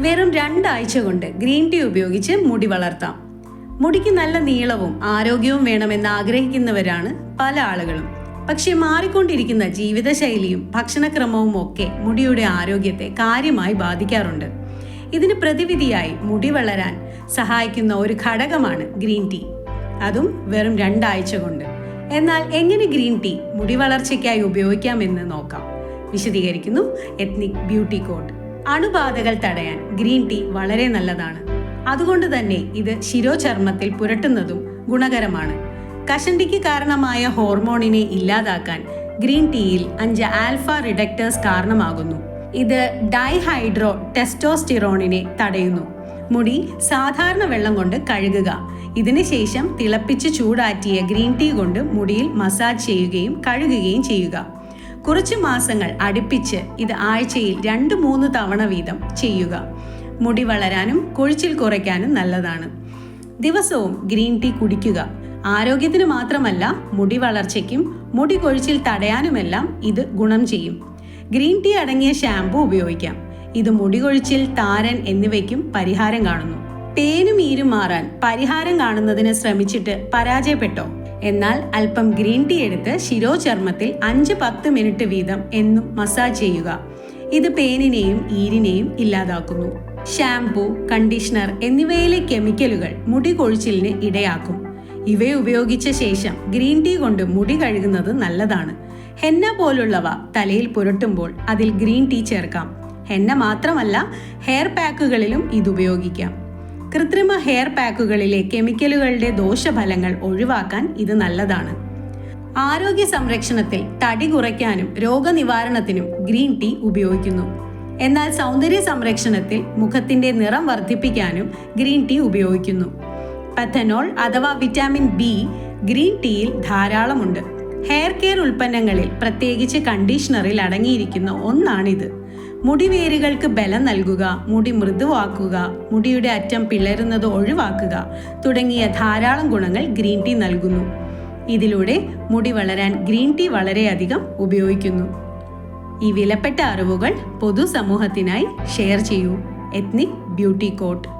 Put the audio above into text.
വെറും രണ്ടാഴ്ച കൊണ്ട് ഗ്രീൻ ടീ ഉപയോഗിച്ച് മുടി വളർത്താം. മുടിക്ക് നല്ല നീളവും ആരോഗ്യവും വേണമെന്ന് ആഗ്രഹിക്കുന്നവരാണ് പല ആളുകളും. പക്ഷേ മാറിക്കൊണ്ടിരിക്കുന്ന ജീവിതശൈലിയും ഭക്ഷണക്രമവും ഒക്കെ മുടിയുടെ ആരോഗ്യത്തെ കാര്യമായി ബാധിക്കാറുണ്ട്. ഇതിന് പ്രതിവിധിയായി മുടി വളരാൻ സഹായിക്കുന്ന ഒരു ഘടകമാണ് ഗ്രീൻ ടീ. അതും വെറും രണ്ടാഴ്ച കൊണ്ട്. എന്നാൽ എങ്ങനെ ഗ്രീൻ ടീ മുടി വളർച്ചയ്ക്കായി ഉപയോഗിക്കാമെന്ന് നോക്കാം. വിശദീകരിക്കുന്നു എത്നിക് ബ്യൂട്ടി കോഡ് അണുബാധകൾ തടയാൻ ഗ്രീൻ ടീ വളരെ നല്ലതാണ്. അതുകൊണ്ട് തന്നെ ഇത് ശിരോചർമ്മത്തിൽ പുരട്ടുന്നതും ഗുണകരമാണ്. കഷണ്ടിക്ക് കാരണമായ ഹോർമോണിനെ ഇല്ലാതാക്കാൻ ഗ്രീൻ ടീയിൽ അഞ്ച് ആൽഫ റിഡക്റ്റേഴ്സ് കാരണമാകുന്നു. ഇത് ഡൈഹൈഡ്രോ ടെസ്റ്റോസ്റ്റിറോണിനെ തടയുന്നു. മുടി സാധാരണ വെള്ളം കൊണ്ട് കഴുകുക. ഇതിനുശേഷം തിളപ്പിച്ച് ചൂടാറ്റിയ ഗ്രീൻ ടീ കൊണ്ട് മുടിയിൽ മസാജ് ചെയ്യുകയും കഴുകുകയും ചെയ്യുക. കുറച്ച് മാസങ്ങൾ അടുപ്പിച്ച് ഇത് ആഴ്ചയിൽ രണ്ട് മൂന്ന് തവണ വീതം ചെയ്യുക. മുടി വളരാനും കൊഴിച്ചിൽ കുറയ്ക്കാനും നല്ലതാണ്. ദിവസവും ഗ്രീൻ ടീ കുടിക്കുക. ആരോഗ്യത്തിന് മാത്രമല്ല മുടി വളർച്ചയ്ക്കും മുടി കൊഴിച്ചിൽ തടയാനുമെല്ലാം ഇത് ഗുണം ചെയ്യും. ഗ്രീൻ ടീ അടങ്ങിയ ഷാമ്പു ഉപയോഗിക്കാം. ഇത് മുടി കൊഴിച്ചിൽ താരൻ എന്നിവയ്ക്കും പരിഹാരം കാണുന്നു. പേനും ഈരും മാറാൻ പരിഹാരം കാണുന്നതിന് ശ്രമിച്ചിട്ട് പരാജയപ്പെട്ടോ? എന്നാൽ അല്പം ഗ്രീൻ ടീ എടുത്ത് ശിരോചർമ്മത്തിൽ അഞ്ച് പത്ത് മിനിറ്റ് വീതം എന്നും മസാജ് ചെയ്യുക. ഇത് പേനിനെയും ഈരിനെയും ഇല്ലാതാക്കുന്നു. ഷാംപൂ കണ്ടീഷണർ എന്നിവയിലെ കെമിക്കലുകൾ മുടി കൊഴിച്ചിലിന് ഇടയാക്കും. ഇവ ഉപയോഗിച്ച ശേഷം ഗ്രീൻ ടീ കൊണ്ട് മുടി കഴുകുന്നത് നല്ലതാണ്. ഹെന്ന പോലുള്ളവ തലയിൽ പുരട്ടുമ്പോൾ അതിൽ ഗ്രീൻ ടീ ചേർക്കാം. ഹെന്ന മാത്രമല്ല ഹെയർ പാക്കുകളിലും ഇത് ഉപയോഗിക്കാം. കൃത്രിമ ഹെയർ പാക്കുകളിലെ കെമിക്കലുകളുടെ ദോഷഫലങ്ങൾ ഒഴിവാക്കാൻ ഇത് നല്ലതാണ്. ആരോഗ്യ സംരക്ഷണത്തിൽ തടി കുറയ്ക്കാനും രോഗനിവാരണത്തിനും ഗ്രീൻ ടീ ഉപയോഗിക്കുന്നു. എന്നാൽ സൗന്ദര്യ സംരക്ഷണത്തിൽ മുഖത്തിന്റെ നിറം വർദ്ധിപ്പിക്കാനും ഗ്രീൻ ടീ ഉപയോഗിക്കുന്നു. പഥനോൾ അഥവാ വിറ്റാമിൻ ബി ഗ്രീൻ ടീയിൽ ധാരാളമുണ്ട്. ഹെയർ കെയർ ഉൽപ്പന്നങ്ങളിൽ പ്രത്യേകിച്ച് കണ്ടീഷണറിൽ അടങ്ങിയിരിക്കുന്ന ഒന്നാണിത്. മുടിവേരുകൾക്ക് ബലം നൽകുക മുടി മൃദുവാക്കുക മുടിയുടെ അറ്റം പിളരുന്നത് ഒഴിവാക്കുക തുടങ്ങിയ ധാരാളം ഗുണങ്ങൾ ഗ്രീൻ ടീ നൽകുന്നു. ഇതിലൂടെ മുടി വളരാൻ ഗ്രീൻ ടീ വളരെയധികം ഉപയോഗിക്കുന്നു. ഈ വിലപ്പെട്ട അറിവുകൾ പൊതുസമൂഹത്തിനായി ഷെയർ ചെയ്യൂ. Ethnic beauty court.